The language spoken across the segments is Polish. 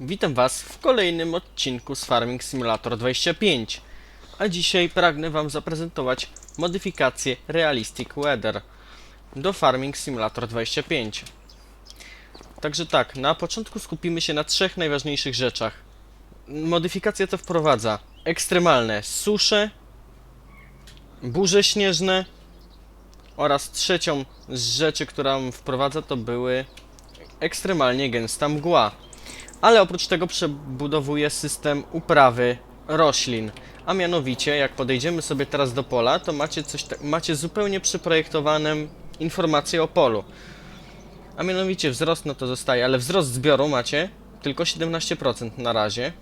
Witam Was w kolejnym odcinku z Farming Simulator 25. A dzisiaj pragnę Wam zaprezentować modyfikację Realistic Weather do Farming Simulator 25. Także tak, na początku skupimy się na trzech najważniejszych rzeczach. Modyfikacja to wprowadza ekstremalne susze, burze śnieżne oraz trzecią z rzeczy, którą wprowadza to były ekstremalnie gęsta mgła. Ale oprócz tego przebudowuje system uprawy roślin. A mianowicie, jak podejdziemy sobie teraz do pola, to macie, coś macie zupełnie przeprojektowaną informację o polu. A mianowicie wzrost no to zostaje, ale wzrost zbioru macie tylko 17% na razie.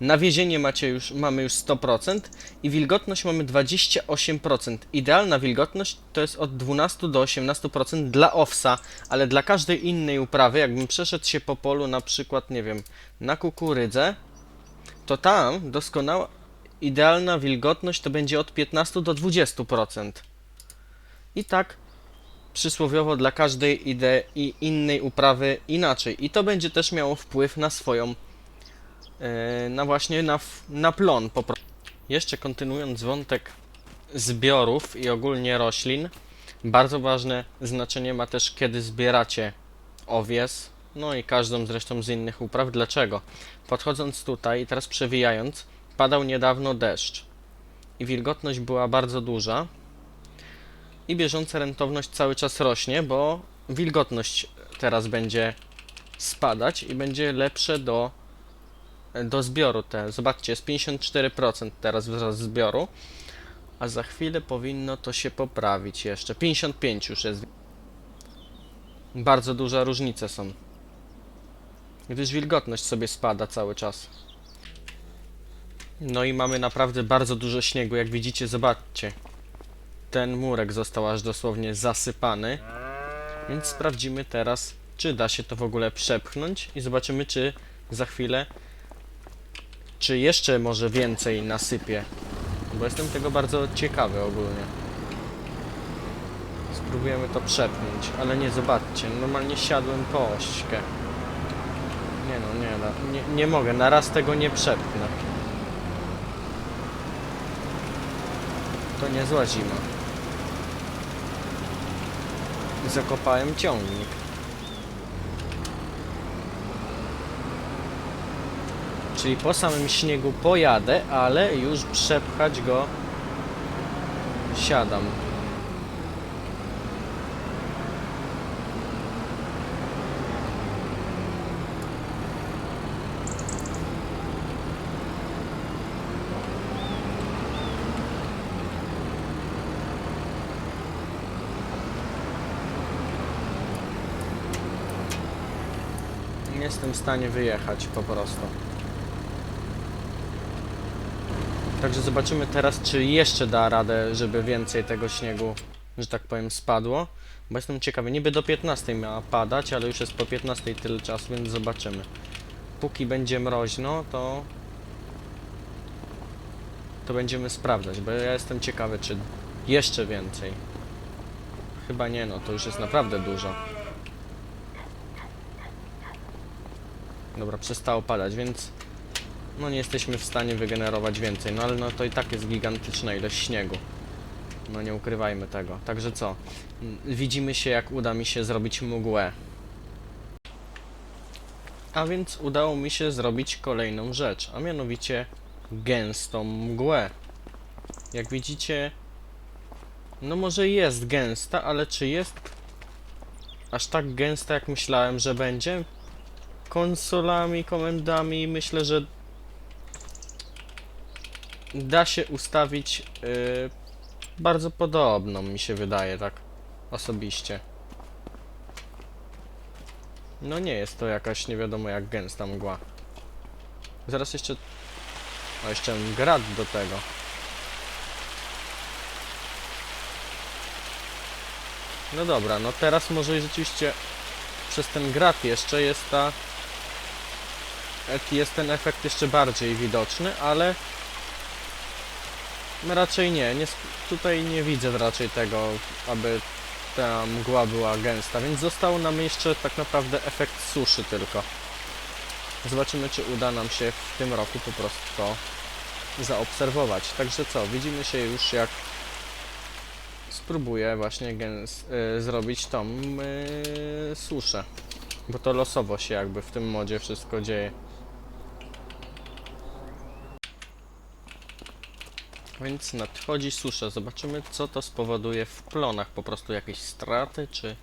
Nawiezienie macie już, mamy już 100% i wilgotność mamy 28%. Idealna wilgotność to jest od 12 do 18% dla owsa, ale dla każdej innej uprawy, jakbym przeszedł się po polu na przykład, nie wiem, na kukurydzę, to tam doskonała, idealna wilgotność to będzie od 15 do 20%. I tak przysłowiowo dla każdej ide- i innej uprawy inaczej. I to będzie też miało wpływ na swoją na właśnie na, na plon po prostu. Jeszcze kontynuując wątek zbiorów i ogólnie roślin, bardzo ważne znaczenie ma też kiedy zbieracie owies, no i każdą zresztą z innych upraw. Dlaczego? Podchodząc tutaj i teraz przewijając, padał niedawno deszcz i wilgotność była bardzo duża i bieżąca rentowność cały czas rośnie, bo wilgotność teraz będzie spadać i będzie lepsze do do zbioru te. Zobaczcie, jest 54% teraz wzrost zbioru, a za chwilę powinno to się poprawić jeszcze. 55 już jest. Bardzo duże różnice są. Gdyż wilgotność sobie spada cały czas. No i mamy naprawdę bardzo dużo śniegu, jak widzicie, zobaczcie. Ten murek został aż dosłownie zasypany. Więc sprawdzimy teraz, czy da się to w ogóle przepchnąć i zobaczymy, czy za chwilę czy jeszcze może więcej nasypie? Bo jestem tego bardzo ciekawy ogólnie. Spróbujemy to przepnąć, ale nie zobaczcie, normalnie siadłem po ośkę. Nie no, nie, da- nie, nie mogę, na raz tego nie przepnę. To niezła zima. Zakopałem ciągnik. Czyli po samym śniegu pojadę, ale już przepchać go siadam. Nie jestem w stanie wyjechać po prostu. Także zobaczymy teraz, czy jeszcze da radę, żeby więcej tego śniegu, że tak powiem, spadło. Bo jestem ciekawy, niby do 15 miała padać, ale już jest po 15 tyle czasu, więc zobaczymy. Póki będzie mroźno, to... To będziemy sprawdzać, bo ja jestem ciekawy, czy jeszcze więcej. Chyba nie, no to już jest naprawdę dużo. Dobra, przestało padać, więc no nie jesteśmy w stanie wygenerować więcej, no ale no to i tak jest gigantyczna ilość śniegu. No nie ukrywajmy tego. Także co? Mm, Widzimy się jak uda mi się zrobić mgłę. A więc udało mi się zrobić kolejną rzecz, a mianowicie gęstą mgłę. Jak widzicie, no może jest gęsta, ale czy jest aż tak gęsta jak myślałem, że będzie? Konsolami, komendami myślę, że da się ustawić y, bardzo podobną, mi się wydaje, tak osobiście. No nie jest to jakaś nie wiadomo jak gęsta mgła. Zaraz jeszcze... O, jeszcze grad do tego. No dobra, no teraz może rzeczywiście przez ten grad jeszcze jest ta... Jest ten efekt jeszcze bardziej widoczny, ale raczej nie, nie, tutaj nie widzę raczej tego, aby ta mgła była gęsta, więc został nam jeszcze tak naprawdę efekt suszy tylko. Zobaczymy, czy uda nam się w tym roku po prostu to zaobserwować. Także co, widzimy się już jak spróbuję właśnie gens, y, zrobić tą y, suszę. Bo to losowo się jakby w tym modzie wszystko dzieje. Więc nadchodzi susza. Zobaczymy, co to spowoduje w plonach. Po prostu jakieś straty, czy...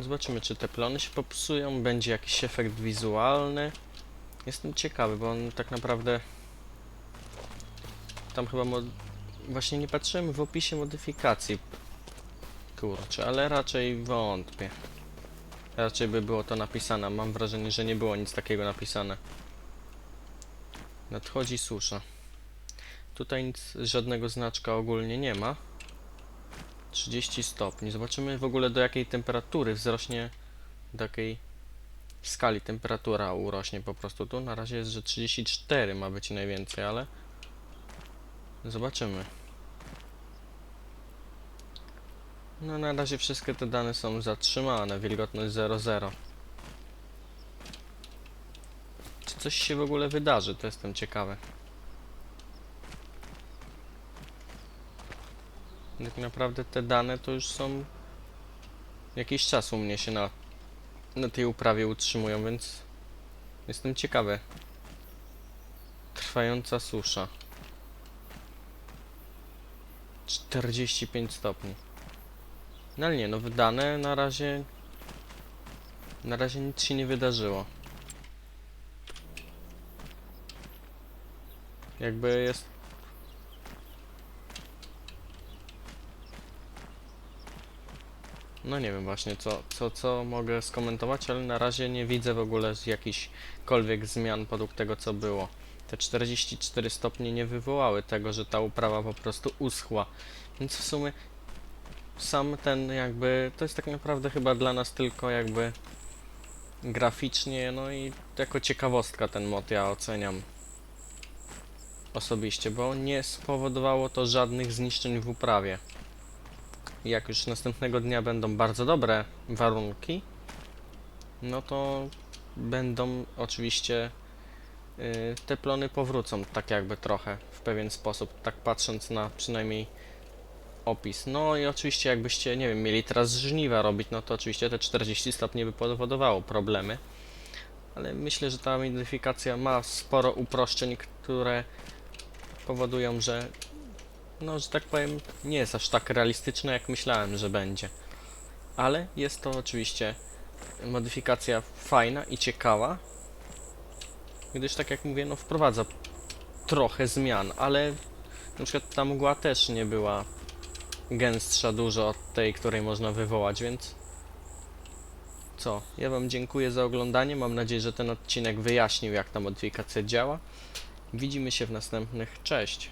Zobaczymy, czy te plony się popsują. Będzie jakiś efekt wizualny. Jestem ciekawy, bo on tak naprawdę... Tam chyba... Mod... Właśnie nie patrzyłem w opisie modyfikacji. Kurczę, ale raczej wątpię. Raczej by było to napisane. Mam wrażenie, że nie było nic takiego napisane. Nadchodzi susza. Tutaj nic, żadnego znaczka ogólnie nie ma. 30 stopni. Zobaczymy w ogóle do jakiej temperatury wzrośnie, do jakiej skali temperatura urośnie po prostu. Tu na razie jest, że 34 ma być najwięcej, ale zobaczymy. No na razie wszystkie te dane są zatrzymane. Wilgotność 0,0. Czy coś się w ogóle wydarzy? To jestem ciekawy. Tak naprawdę te dane to już są jakiś czas u mnie się na, na tej uprawie utrzymują, więc jestem ciekawy. Trwająca susza. 45 stopni. No ale nie, no wydane na razie na razie nic się nie wydarzyło. Jakby jest No nie wiem właśnie co, co, co mogę skomentować, ale na razie nie widzę w ogóle jakichkolwiek zmian podług tego co było. Te 44 stopnie nie wywołały tego, że ta uprawa po prostu uschła. Więc w sumie sam ten jakby, to jest tak naprawdę chyba dla nas tylko jakby graficznie, no i jako ciekawostka ten mod ja oceniam osobiście, bo nie spowodowało to żadnych zniszczeń w uprawie jak już następnego dnia będą bardzo dobre warunki, no to będą oczywiście y, te plony powrócą tak jakby trochę w pewien sposób, tak patrząc na przynajmniej opis. No i oczywiście jakbyście, nie wiem, mieli teraz żniwa robić, no to oczywiście te 40 stopni by powodowało problemy. Ale myślę, że ta modyfikacja ma sporo uproszczeń, które powodują, że no, że tak powiem, nie jest aż tak realistyczne, jak myślałem, że będzie. Ale jest to oczywiście modyfikacja fajna i ciekawa, gdyż, tak jak mówię, no, wprowadza trochę zmian, ale na przykład ta mgła też nie była gęstsza dużo od tej, której można wywołać, więc co? Ja Wam dziękuję za oglądanie. Mam nadzieję, że ten odcinek wyjaśnił, jak ta modyfikacja działa. Widzimy się w następnych. Cześć!